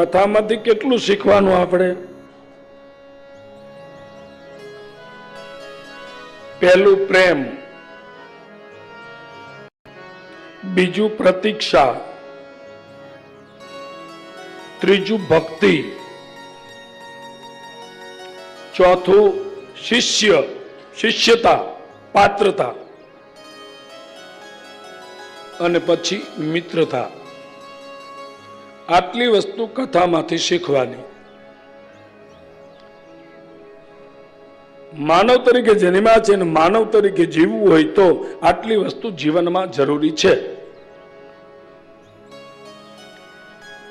કથામાંથી કેટલું શીખવાનું આપણે? પહેલું પ્રેમ. બીજું પ્રતીક્ષા. ત્રીજું ભક્તિ. ચોથું શિષ્ય, શિષ્યતા, પાત્રતા. અને પછી મિત્રતા. આટલી વસ્તુ કથામાંથી શીખવાની. માનવ તરીકે જન્મ્યા છે અને માનવ તરીકે જીવવું હોય તો આટલી વસ્તુ જીવનમાં જરૂરી છે.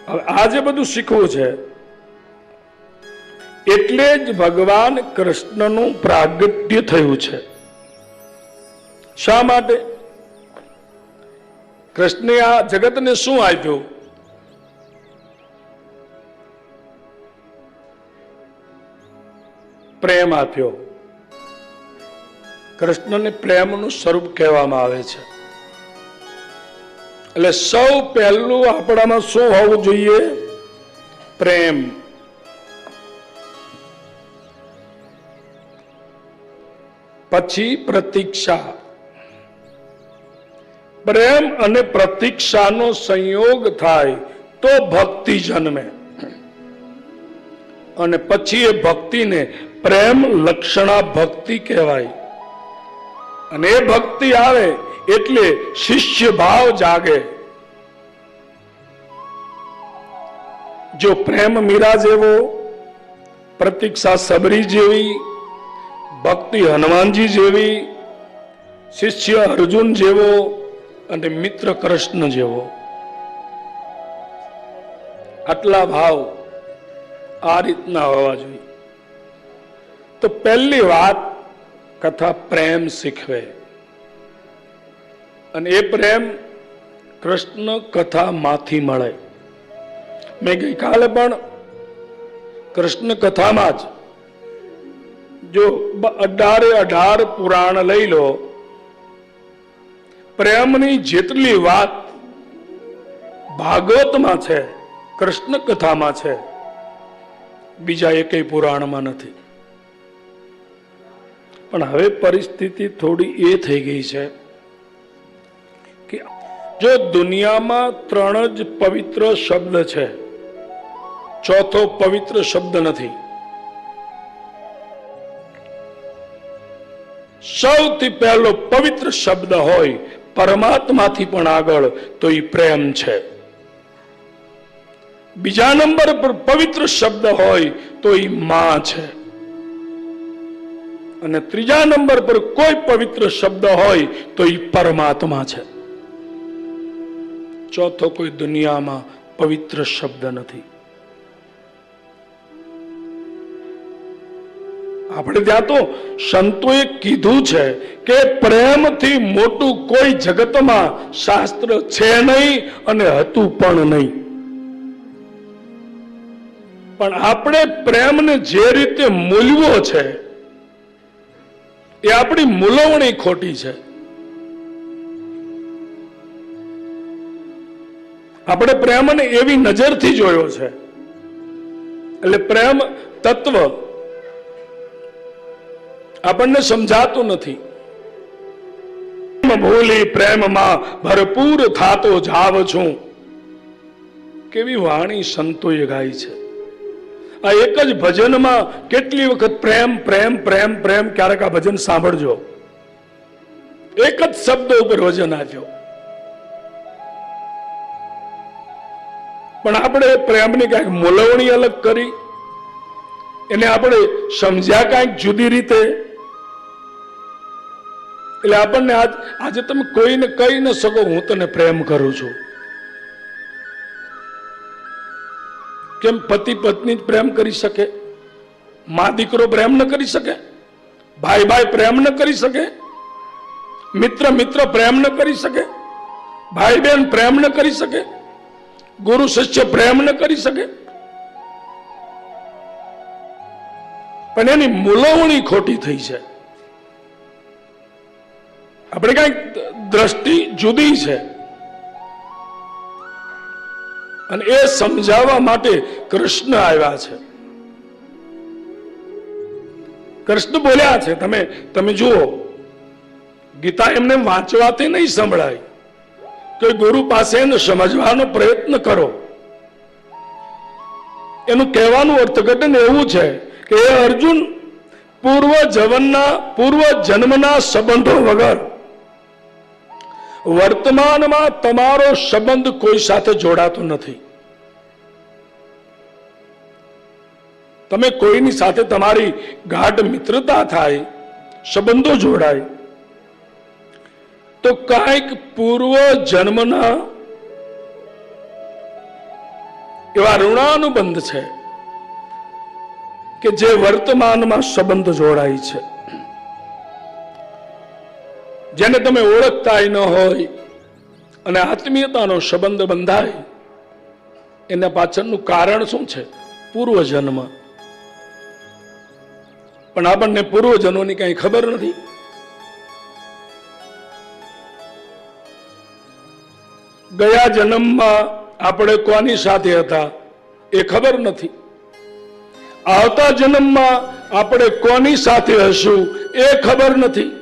હવે આ જે બધું શીખવું છે, એટલે જ ભગવાન કૃષ્ણનું પ્રાગટ્ય થયું છે. શા માટે? કૃષ્ણે આ જગતને શું આપ્યું? પ્રેમ આપ્યો. કૃષ્ણને પ્રેમનું સ્વરૂપ કહેવામાં આવે છે. એટલે સૌ પહેલું આપણામાં શું હોવું જોઈએ? પ્રેમ. પછી પ્રતીક્ષા. પ્રેમ અને પ્રતીક્ષાનો સંયોગ થાય તો ભક્તિ જન્મે. અને પછી એ ભક્તિને પ્રેમ લક્ષણા ભક્તિ કહેવાય. અને એ ભક્તિ આવે એટલે શિષ્ય ભાવ જાગે. જો પ્રેમ મીરા જેવો પ્રતીક્ષા સબરી જેવી, ભક્તિ હનુમાનજી જેવી, શિષ્ય અર્જુન જેવો અને મિત્ર કૃષ્ણ જેવો. આટલા ભાવ આ રીતના હોવા જોઈએ. તો પહેલી વાત કથા પ્રેમ શીખવે. અને એ પ્રેમ કૃષ્ણ કથામાંથી મળે. મેં ગઈકાલે પણ કૃષ્ણ કથામાં જ જો અઢારે અઢાર પુરાણ લઈ લો, પ્રેમની જેટલી વાત ભાગવતમાં છે, કૃષ્ણ કથામાં છે, બીજા એકેય પુરાણમાં નથી. પણ હવે પરિસ્થિતિ થોડી એ થઈ ગઈ છે કે જો દુનિયામાં ત્રણ જ પવિત્ર શબ્દ છે, ચોથો પવિત્ર શબ્દ નથી. સૌથી પહેલો પવિત્ર શબ્દ હોય પરમાત્માથી પણ આગળ, તો એ પ્રેમ છે. બીજા નંબર પર પવિત્ર શબ્દ હોય, તો એ માં છે. અને ત્રીજા નંબર પર કોઈ પવિત્ર શબ્દ હોય તો એ પરમાત્મા છે. ચોથો કોઈ દુનિયામાં પવિત્ર શબ્દ નથી. આપણે ત્યાં તો સંતોએ કીધું છે કે પ્રેમથી મોટું કોઈ જગતમાં શાસ્ત્ર છે નહીં અને હતું પણ નહીં. પણ આપણે પ્રેમને જે રીતે મૂલવો છે એ આપણી મૂલવણી ખોટી છે. આપણે પ્રેમને એવી નજરથી જોયો છે. એટલે પ્રેમ તત્વ આપણને સમજાતું નથી. ભૂલી પ્રેમમાં ભરપૂર થાતો જાવ છું. કેવી વાણી સંતોએ ગાઈ છે. આ એક જ ભજનમાં કેટલી વખત પ્રેમ પ્રેમ પ્રેમ પ્રેમ ક્યારેક આ ભજન સાંભળજો. એક જ શબ્દ ઉપર વજન આપ્યો પણ આપણે પ્રેમની કાંઈક મૂલવણી અલગ કરી, એને આપણે સમજ્યા કાંઈક જુદી રીતે. એટલે આપણને આજ, આજે તમે કોઈને કહી ન શકો, હું તને પ્રેમ કરું છું. કેમ પતિ પત્ની પ્રેમ કરી શકે? માં દીકરો પ્રેમ ન કરી શકે? ભાઈ ભાઈ પ્રેમ ન કરી શકે? મિત્ર મિત્ર પ્રેમ ન કરી શકે? ભાઈ બહેન પ્રેમ ન કરી શકે? ગુરુ શિષ્ય પ્રેમ ન કરી શકે? પણ એની મૂલવણી ખોટી થઈ છે. આપણે કંઈક દ્રષ્ટિ જુદી છે. અને એ સમજાવવા માટે કૃષ્ણ આવ્યા છે. કૃષ્ણ બોલ્યા છે, તમે તમે જુઓ, ગીતા એમને વાંચવાથી નહીં સંભળાય. કે ગુરુ પાસે એને સમજવાનો પ્રયત્ન કરો. એનું કહેવાનું અર્થઘટન એવું છે કે એ અર્જુન પૂર્વ જવનના, પૂર્વ જન્મના સંબંધો વગર વર્તમાનમાં તમારો સંબંધ કોઈ સાથે જોડાતો નથી. તમે કોઈની સાથે તમારી ગાઢ મિત્રતા થાય, સંબંધો જોડાય, તો કાંઈક પૂર્વ જન્મના એવા ઋણાનુબંધ છે કે જે વર્તમાનમાં સંબંધ જોડાય છે. જેને તમે ઓળખતાય ન હોય અને આત્મીયતાનો સંબંધ બંધાય, એના પાછળનું કારણ શું છે? પૂર્વજન્મ. પણ આપણને પૂર્વજનોની કઈ ખબર નથી. ગયા જન્મમાં આપણે કોની સાથે હતા એ ખબર નથી. આવતા જન્મમાં આપણે કોની સાથે હશું એ ખબર નથી.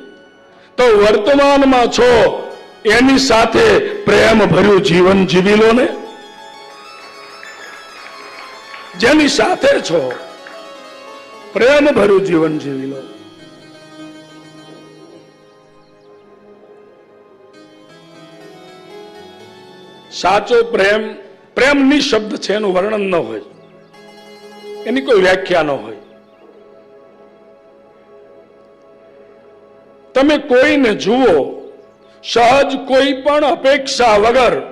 તો વર્તમાનમાં છો, એની સાથે પ્રેમ ભર્યું જીવન જીવી લો ને. જેની સાથે છો પ્રેમ ભર્યું જીવન જીવી લો. સાચો પ્રેમ, પ્રેમની શબ્દ છે એનું વર્ણન ન હોય. એની કોઈ વ્યાખ્યા ન હોય. તમે કોઈને જુઓ, સહજ કોઈ પણ અપેક્ષા વગર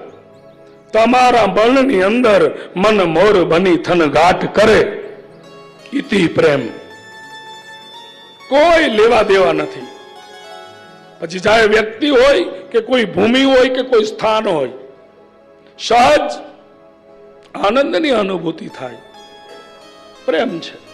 તમારા મનની અંદર મન મોર બની થનગાટ કરે. ઇતિ પ્રેમ. કોઈ લેવા દેવા નથી. પછી ચાહે વ્યક્તિ હોય કે કોઈ ભૂમિ હોય કે કોઈ સ્થાન હોય, સહજ આનંદની અનુભૂતિ થાય. પ્રેમ છે.